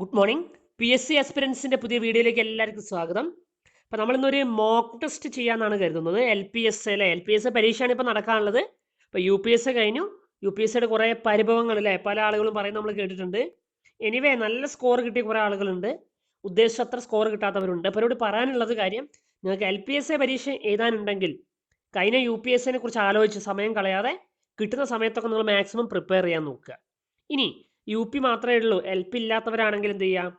Good morning P S C ആസ്പിറൻസിന്റെ പുതിയ വീഡിയോയിലേക്ക് എല്ലാവർക്കും സ്വാഗതം. അപ്പോൾ നമ്മളിന്നൊരു മോക്ക് ടെസ്റ്റ് ചെയ്യാമെന്നാണ് കരുതുന്നത്. എൽ പി എസ് അല്ലേ എൽ പി എസ് പരീക്ഷയാണ് ഇപ്പോൾ നടക്കാനുള്ളത്. ഇപ്പോൾ യു പി എസ് കഴിഞ്ഞു. യു പി എസ് സിയുടെ കുറേ പരിഭവങ്ങൾ അല്ലേ? പല ആളുകളും പറയും നമ്മൾ കേട്ടിട്ടുണ്ട്. എനിവേ നല്ല സ്കോർ കിട്ടിയ കുറേ ആളുകളുണ്ട്. ഉദ്ദേശിച്ചത്ര സ്കോർ കിട്ടാത്തവരുണ്ട്. അപ്പോൾ അവരോട് പറയാനുള്ളത് കാര്യം നിങ്ങൾക്ക് എൽ പി എസ് എ പരീക്ഷ എഴുതാനുണ്ടെങ്കിൽ കഴിഞ്ഞ യു പി എസ് സിനെ കുറിച്ച് ആലോചിച്ച് സമയം കളയാതെ കിട്ടുന്ന സമയത്തൊക്കെ നിങ്ങൾ മാക്സിമം പ്രിപ്പയർ ചെയ്യാൻ നോക്കുക. ഇനി യു പി മാത്രമേ ഉള്ളൂ. എൽ പി ഇല്ലാത്തവരാണെങ്കിൽ എന്ത് ചെയ്യാം?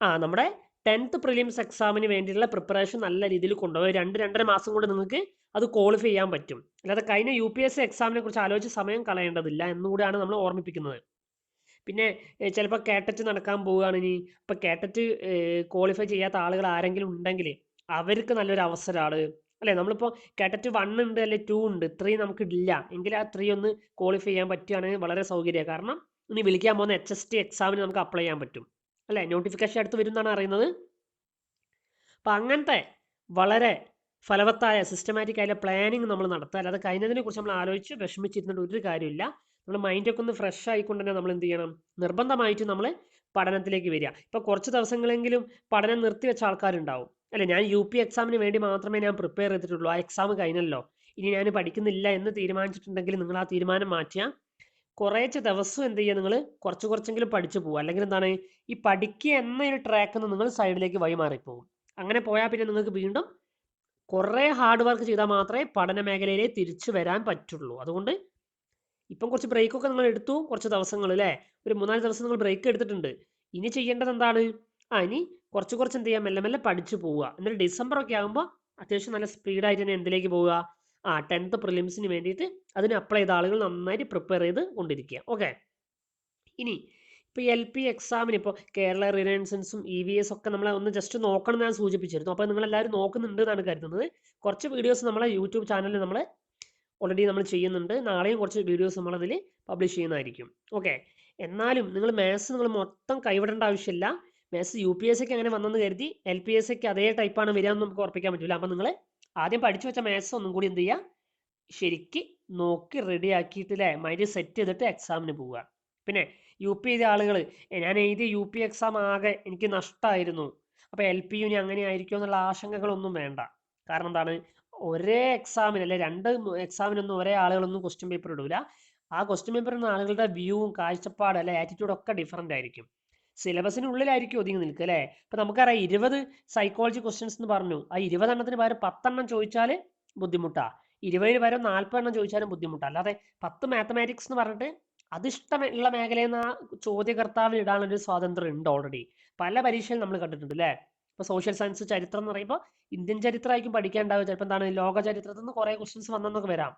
ആ നമ്മുടെ ടെൻത്ത് പ്രിലിംസ് എക്സാമിന് വേണ്ടിയിട്ടുള്ള പ്രിപ്പറേഷൻ നല്ല രീതിയിൽ കൊണ്ടുപോയി. രണ്ട് രണ്ടര മാസം കൊണ്ട് നിങ്ങൾക്ക് അത് ക്വാളിഫൈ ചെയ്യാൻ പറ്റും. അല്ലാതെ കഴിഞ്ഞ യു പി എസ് സി എക്സാമിനെ കുറിച്ച് ആലോചിച്ച് സമയം കളയേണ്ടതില്ല എന്നുകൂടിയാണ് നമ്മൾ ഓർമ്മിപ്പിക്കുന്നത്. പിന്നെ ചിലപ്പോൾ കേട്ടറ്റ് നടക്കാൻ പോവുകയാണ് ഇനി. ഇപ്പോൾ കേട്ടറ്റ് ക്വാളിഫൈ ചെയ്യാത്ത ആളുകൾ ആരെങ്കിലും ഉണ്ടെങ്കിൽ അവർക്ക് നല്ലൊരു അവസരമാണ്. അല്ലേ? നമ്മളിപ്പോൾ കേട്ടറ്റ് വൺ ഉണ്ട് അല്ലെ ടു ഉണ്ട് ത്രീ നമുക്ക് ഇല്ല എങ്കിൽ ആ ത്രീ ഒന്ന് ക്വാളിഫൈ ചെയ്യാൻ പറ്റുകയാണെങ്കിൽ വളരെ സൗകര്യമാണ്. കാരണം ഇനി വിളിക്കാൻ പോകുന്ന എച്ച് എസ് ടി എക്സാമിന് നമുക്ക് അപ്ലൈ ചെയ്യാൻ പറ്റും. അല്ലേ? നോട്ടിഫിക്കേഷൻ അടുത്ത് വരും എന്നാണ് അറിയുന്നത്. അപ്പം അങ്ങനത്തെ വളരെ ഫലവത്തായ സിസ്റ്റമാറ്റിക് ആയ പ്ലാനിങ് നമ്മൾ നടത്തുക അല്ലാതെ കഴിഞ്ഞതിനെ കുറിച്ച് നമ്മൾ ആലോചിച്ച് വിഷമിച്ചിരുന്നിട്ട് ഒരു കാര്യമില്ല. നമ്മൾ മൈൻഡൊക്കെ ഒന്ന് ഫ്രഷ് ആയിക്കൊണ്ട് തന്നെ നമ്മൾ എന്ത് ചെയ്യണം? നിർബന്ധമായിട്ട് നമ്മൾ പഠനത്തിലേക്ക് വരിക. ഇപ്പോൾ കുറച്ച് ദിവസങ്ങളെങ്കിലും പഠനം നിർത്തിവെച്ച ആൾക്കാരുണ്ടാവും. അല്ലെ? ഞാൻ യു പി എക്സാമിന് വേണ്ടി മാത്രമേ ഞാൻ പ്രിപ്പയർ ചെയ്തിട്ടുള്ളൂ. ആ എക്സാം കഴിഞ്ഞല്ലോ. ഇനി ഞാൻ പഠിക്കുന്നില്ല എന്ന് തീരുമാനിച്ചിട്ടുണ്ടെങ്കിൽ നിങ്ങൾ ആ തീരുമാനം മാറ്റുക കുറേശ്ശെ ദിവസം എന്ത് ചെയ്യുക? നിങ്ങൾ കുറച്ച് കുറച്ചെങ്കിലും പഠിച്ചു പോകുക അല്ലെങ്കിൽ എന്താണ്? ഈ പഠിക്കുക എന്നൊരു ട്രാക്കിൽ നിന്ന് നിങ്ങൾ സൈഡിലേക്ക് വഴി മാറിപ്പോകും അങ്ങനെ പോയാൽ പിന്നെ നിങ്ങൾക്ക് വീണ്ടും കുറേ ഹാർഡ് വർക്ക് ചെയ്താൽ മാത്രമേ പഠന മേഖലയിലെ തിരിച്ചു വരാൻ പറ്റുള്ളൂ. അതുകൊണ്ട് ഇപ്പം കുറച്ച് ബ്രേക്കൊക്കെ നിങ്ങൾ എടുത്തു. കുറച്ച് ദിവസങ്ങൾ അല്ലേ? ഒരു മൂന്നാൽ ദിവസം നിങ്ങൾ ബ്രേക്ക് എടുത്തിട്ടുണ്ട്. ഇനി ചെയ്യേണ്ടത് എന്താണ്? ആ ഇനി കുറച്ച് കുറച്ച് എന്ത് ചെയ്യാം മെല്ലെ മെല്ലെ പഠിച്ചു പോവുക. എന്നിട്ട് ഡിസംബർ ഒക്കെ ആകുമ്പോൾ അത്യാവശ്യം നല്ല സ്പീഡായിട്ട് തന്നെ എന്തിലേക്ക് പോവുക? ആ ടെൻത്ത് പ്രിലിംസിന് വേണ്ടിയിട്ട് അതിന് അപ്ലൈ ചെയ്ത ആളുകൾ നന്നായിട്ട് പ്രിപ്പയർ ചെയ്ത് കൊണ്ടിരിക്കുക. ഓക്കെ ഇനി ഇപ്പോൾ എൽ പി എക്സാമിന് ഇപ്പോൾ കേരള റിലയൻസൻസും ഇ വി എസ് ഒക്കെ നമ്മളെ ഒന്ന് ജസ്റ്റ് നോക്കണം ഞാൻ സൂചിപ്പിച്ചിരുന്നു അപ്പോൾ നിങ്ങളെല്ലാവരും നോക്കുന്നുണ്ട് എന്നാണ് കരുതുന്നത്. കുറച്ച് വീഡിയോസ് നമ്മളെ യൂട്യൂബ് ചാനലിൽ നമ്മൾ ഓൾറെഡി നമ്മൾ ചെയ്യുന്നുണ്ട്. നാളെയും കുറച്ച് വീഡിയോസ് നമ്മളതിൽ പബ്ലിഷ് ചെയ്യുന്നതായിരിക്കും. ഓക്കെ എന്നാലും നിങ്ങൾ മാത്സ് നിങ്ങൾ മൊത്തം കൈവിടേണ്ട ആവശ്യമില്ല. മാത്സ് യു പി എസ് സിക്ക് അങ്ങനെ വന്നെന്ന് കരുതി എൽ പി എസ് സിക്ക് അതേ ടൈപ്പാണ് വരിക എന്ന് നമുക്ക് ഉറപ്പിക്കാൻ പറ്റില്ല അപ്പോൾ നിങ്ങൾ ആദ്യം പഠിച്ചു വെച്ച മാത്സ് ഒന്നും കൂടി എന്ത് ചെയ്യുക ശരിക്ക് നോക്കി റെഡി ആക്കിയിട്ട് അല്ലേ മൈൻഡ് സെറ്റ് ചെയ്തിട്ട് എക്സാമിന് പോവുക. പിന്നെ യു പി എഴുതിയ ആളുകൾ ഞാൻ എഴുതിയ യു പി എക്സാം ആകെ എനിക്ക് നഷ്ടമായിരുന്നു അപ്പോൾ എൽ പി യുനി അങ്ങനെ ആയിരിക്കുമോ എന്നുള്ള ആശങ്കകളൊന്നും വേണ്ട. കാരണം എന്താണ്? ഒരേ എക്സാമിന് അല്ലെ രണ്ട് എക്സാമിനൊന്നും ഒരേ ആളുകളൊന്നും ക്വസ്റ്റ്യൻ പേപ്പർ ഇടൂല. ആ ക്വസ്റ്റ്യൻ പേപ്പർ ഇടുന്ന ആളുകളുടെ വ്യൂവും കാഴ്ചപ്പാട് അല്ലെ ആറ്റിറ്റ്യൂഡ് ഒക്കെ ഡിഫറന്റ് ആയിരിക്കും. സിലബസിനുള്ളിലായിരിക്കും ഒതുങ്ങി നിൽക്കുക അല്ലേ? ഇപ്പം നമുക്കറിയാം ഇരുപത് സൈക്കോളജി ക്വസ്റ്റ്യൻസ് എന്ന് പറഞ്ഞു. ആ ഇരുപതെണ്ണത്തിന് പകരം പത്തെണ്ണം ചോദിച്ചാൽ ബുദ്ധിമുട്ടാ. ഇരുപതിന് പകരം നാൽപ്പതെണ്ണം ചോദിച്ചാലും ബുദ്ധിമുട്ടാണ് അല്ലാതെ പത്ത് മാത്തമാറ്റിക്സ് എന്ന് പറഞ്ഞിട്ട് അതിഷ്ടമുള്ള മേഖലയിൽ നിന്ന് ആ ചോദ്യകർത്താവിന് ഇടാനൊരു സ്വാതന്ത്ര്യം ഉണ്ട് ഓൾറെഡി പല പരീക്ഷയിലും നമ്മൾ കണ്ടിട്ടുണ്ട് അല്ലേ? ഇപ്പോൾ സോഷ്യൽ സയൻസ് ചരിത്രം എന്ന് പറയുമ്പോൾ ഇന്ത്യൻ ചരിത്രമായിരിക്കും പഠിക്കാനുണ്ടാവുക ചിലപ്പോൾ എന്താണ് ലോക ചരിത്രത്തിൽ നിന്ന് കുറേ ക്വസ്റ്റ്യൻസ് വന്നെന്നൊക്കെ വരാം.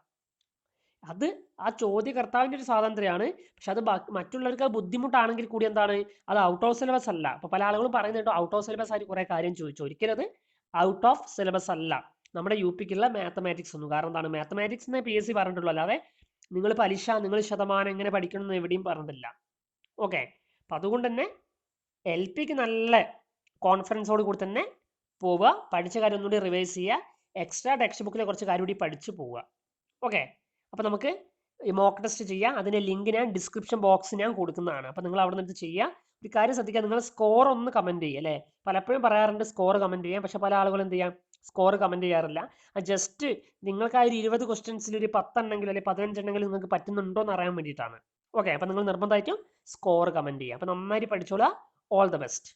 അത് ആ ചോദ്യകർത്താവിന്റെ ഒരു സ്വാതന്ത്ര്യമാണ്. പക്ഷെ അത് മറ്റുള്ളവർക്ക് അത് ബുദ്ധിമുട്ടാണെങ്കിൽ കൂടി എന്താണ്? അത് ഔട്ട് ഓഫ് സിലബസ് അല്ല. അപ്പോൾ പല ആളുകളും പറയുന്നുണ്ട് ഔട്ട് ഓഫ് സിലബസ് ആയിട്ട് കുറേ കാര്യം ചോദിച്ചു. ഒരിക്കലും അത് ഔട്ട് ഓഫ് സിലബസ് അല്ല. നമ്മുടെ യു പിക്കുള്ള മാത്തമാറ്റിക്സ് ഒന്നും. കാരണം എന്താണ്? മാത്തമാറ്റിക്സ് എന്നേ പി എസ് സി പറഞ്ഞിട്ടുള്ളൂ. അല്ലാതെ നിങ്ങൾ പലിശ നിങ്ങൾ ശതമാനം എങ്ങനെ പഠിക്കണം എന്ന് എവിടെയും പറഞ്ഞിട്ടില്ല. ഓക്കെ അപ്പം അതുകൊണ്ട് തന്നെ എൽ പിക്ക് നല്ല കോൺഫിഡൻസോട് കൂടി തന്നെ പോവുക. പഠിച്ച കാര്യം ഒന്നുകൂടി റിവൈസ് ചെയ്യുക. എക്സ്ട്രാ ടെക്സ്റ്റ് ബുക്കിലെ കുറച്ച് കാര്യം കൂടി പഠിച്ചു പോവുക. ഓക്കെ അപ്പോൾ നമുക്ക് ഈ മോക്ക് ടെസ്റ്റ് ചെയ്യാം. അതിന്റെ ലിങ്ക് ഞാൻ ഡിസ്ക്രിപ്ഷൻ ബോക്സ് ഞാൻ കൊടുക്കുന്നതാണ്. അപ്പോൾ നിങ്ങൾ അവിടെ നിന്ന് ചെയ്യുക ഒരു കാര്യം ശ്രദ്ധിക്കുക നിങ്ങൾ സ്കോർ ഒന്ന് കമന്റ് ചെയ്യുക അല്ലേ? പലപ്പോഴും പറയാറുണ്ട് സ്കോർ കമന്റ് ചെയ്യാം. പക്ഷേ പല ആളുകളും എന്ത് ചെയ്യാം? സ്കോർ കമന്റ് ചെയ്യാറില്ല. ജസ്റ്റ് നിങ്ങൾക്ക് ആ ഒരു ഇരുപത് ക്വസ്റ്റ്യൻസിൽ ഒരു പത്തെണ്ണെങ്കിലും അല്ലെങ്കിൽ പതിനഞ്ചെണ്ണെങ്കിലും നിങ്ങൾക്ക് പറ്റുന്നുണ്ടോ എന്ന് അറിയാൻ വേണ്ടിയിട്ടാണ്. ഓക്കെ അപ്പോൾ നിങ്ങൾ നിർബന്ധമായിട്ടും സ്കോർ കമന്റ് ചെയ്യുക. അപ്പോൾ നന്നായിട്ട് പഠിച്ചോളാം ഓൾ ദ ബെസ്റ്റ്